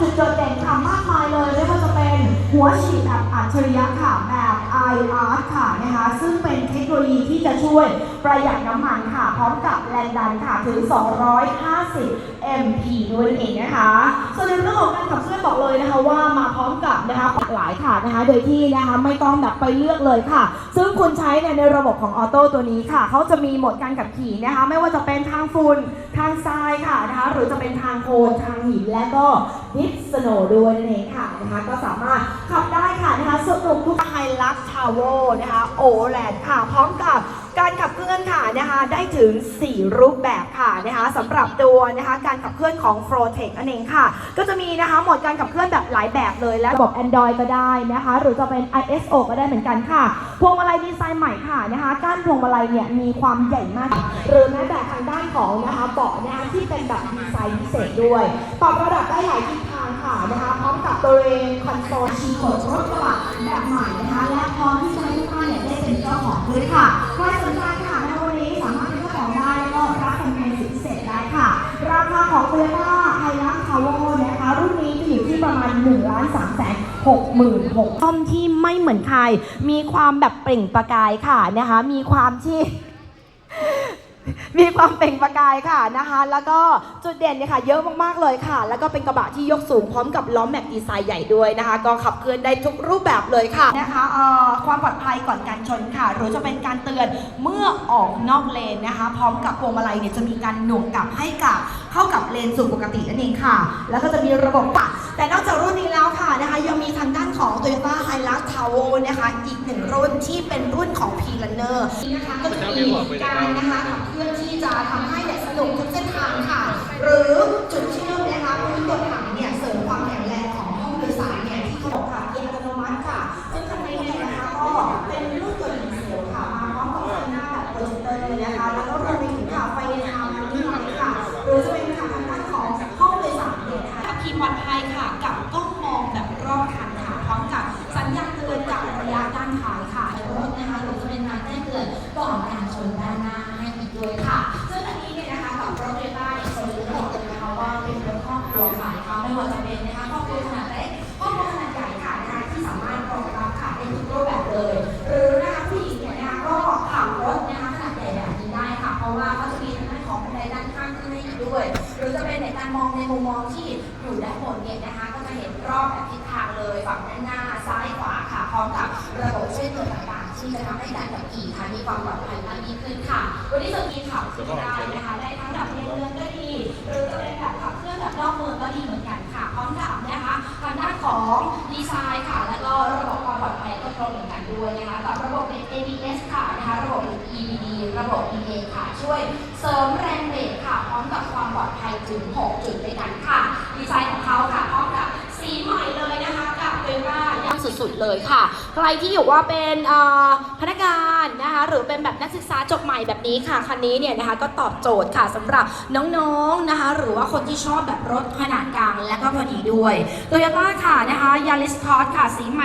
จุดโดดเด่นค่ะมากมายเลยไม่ว่าจะเป็นหัวฉีดแบบอัจฉริยะค่ะแบบ IR ค่ะนะคะซึ่งเป็นเทคโนโลยีที่จะช่วยประหยัดน้ำมันค่ะ พร้อมกับแรงดันค่ะถึง 250 MP ด้วยนั่นเองนะคะ ส่วนในเรื่องของการขับเคลื่อนบอกเลยนะคะว่ามาพร้อมกับนะคะายค่ะนะคะ โดยที่นะคะไม่ต้องแบบไปเลือกเลยค่ะ ซึ่งคุณใช้เนี่ยในระบบของออโต้ตัวนี้ค่ะเขาจะมีโหมดการขับขี่นะคะ ไม่ว่าจะเป็นทางฝุ่นทางทรายค่ะนะคะ หรือจะเป็นทางโคลนทางหินและก็ดิฟสโนด้วยนั่นเองค่ะนะคะ ก็สามารถขับได้ค่ะนะคะสนุกทุกไฮลักชาวโวนะคะโอแลนด์ค่ะพร้อมกับ นะนะคะได้ถึง 4 รูปแบบค่ะนะคะสำหรับตัวนะคะการขับเคลื่อนของ f r o t e c นั่นเองค่ะ ก็จะมีนะคะโหมดการขับเคลื่อนแบบหลายแบบเลย และระบบ Android ก็ได้นะคะ หรือจะเป็น ISO ก็ได้เหมือนกันค่ะ พวงมาลัยดีไซน์ใหม่ค่ะนะคะก้านพวงมาลัยเนี่ยมีความใหญ่มาก หรือแม้แต่ทางด้านของนะคะเบาะนะคะที่เป็นแบบดีไซน์พิเศษด้วยปรับระดับได้หลายทิศทางค่ะนะคะพร้อมกับบริเวณคอนโซลชีโหมดรถกระบะแบบใหม่นะคะและพร้อมที่จะให้ทุกท่านเนี่ยได้เป็นเจ้าของด้วยค่ะใครสนใจค่ะ คาของ t o y ยต้าไฮรักทาวเวอร์นะคะ รุ่นนี้จะอยู่ที่ประมาณ1ล้าน3แสน6หมื่น6ท่อมที่ไม่เหมือนใคร มีความแบบเปล่งประกายค่ะนะคะ มีความที่มีความเปล่งประกายค่ะนะคะ แล้วก็จุดเด่นเนี่ยค่ะเยอะมากๆเลยค่ะ แล้วก็เป็นกระบะที่ยกสูงพร้อมกับล้อแม็กดีไซน์ใหญ่ด้วยนะคะ ก็ขับเคลื่อนได้ทุกรูปแบบเลยค่ะนะคะเอ่อความปลอดภัยก่อนการชนค่ะ หรือจะเป็นการเตือนเมื่อออกนอกเลนนะคะ พร้อมกับพวงมาลัยเนี่ยจะมีการหน่วงกลับให้กับเข้ากับเลนสู่ปกตินั่นเองค่ะ แล้วก็จะมีระบบปะแต่นอกจากรุ่นนี้แล้วค่ะนะคะ ยังมีทางด้านของ Toyota Hilux t a o นะคะ อีกหนึ่งรุ่นที่เป็นรุ่นของ p r u n n e r นะคะก็จะมีการนะคะขับเคลื่อนที่จะทำให้เนี่ยสนุกทุกเส้นทางค่ะ หรือจุดเวค่ะนะคะไม่ว่าจะเป็นนะคะครอบครัวขนาดเล็กครอบครัวขนาดใหญ่ค่ะนะคะที่สามารถรองรับค่ะในทุกรูปแบบเลย หรือนะคะผู้หญิงเนี่ยนะคะก็ขับรถนะคะขนาดใหญ่แบบนี้ได้ค่ะ เพราะว่าเขาจะมีทางด้านของบันไดด้านข้างขึ้นให้อีกด้วย หรือจะเป็นในการมองในมุมมองที่อยู่ด้านบนเนี่ยนะคะก็จะเห็นรอบแบบทิศทางเลยฝั่งด้านหน้าซ้ายขวาค่ะพร้อมกับระบบช่วยเตือต่างๆ ที่จะทำให้การขับขี่ค่ะมีความปลอดภัยมากยิ่งขึ้นค่ะ วันนี้จะมีขับขี่ได้นะคะได้ทั้งแบบในเมืองก็ดีหรือจะเป็นแบบ รอบเมืองก็ดีเหมือนกันค่ะ พร้อมกับนะคะทางด้านของดีไซน์ค่ะ แล้วก็ระบบความปลอดภัยก็ครบเหมือนกันด้วยนะคะกับระบบเป็น ABS ค่ะนะคะระบบ EBD ระบบ EA ค่ะ ช่วยเสริมแรงเบรกค่ะ พร้อมกับความปลอดภัยถึง 6 จุดด้วยกันค่ะ ดีไซน์ของเขาค่ะ พร้อมกับสีใหม่ สุดๆเลยค่ะ ใครที่อยู่ว่าเป็นพนักงานนะคะหรือเป็นแบบนักศึกษาจบใหม่แบบนี้ค่ะคันนี้เนี่ยนะคะก็ตอบโจทย์ค่ะสำหรับน้องๆนะคะหรือว่าคนที่ชอบแบบรถขนาดกลางและก็พอดีด้วยโตโยต้าค่ะนะคะยาริสคอร์สค่ะสีใหม่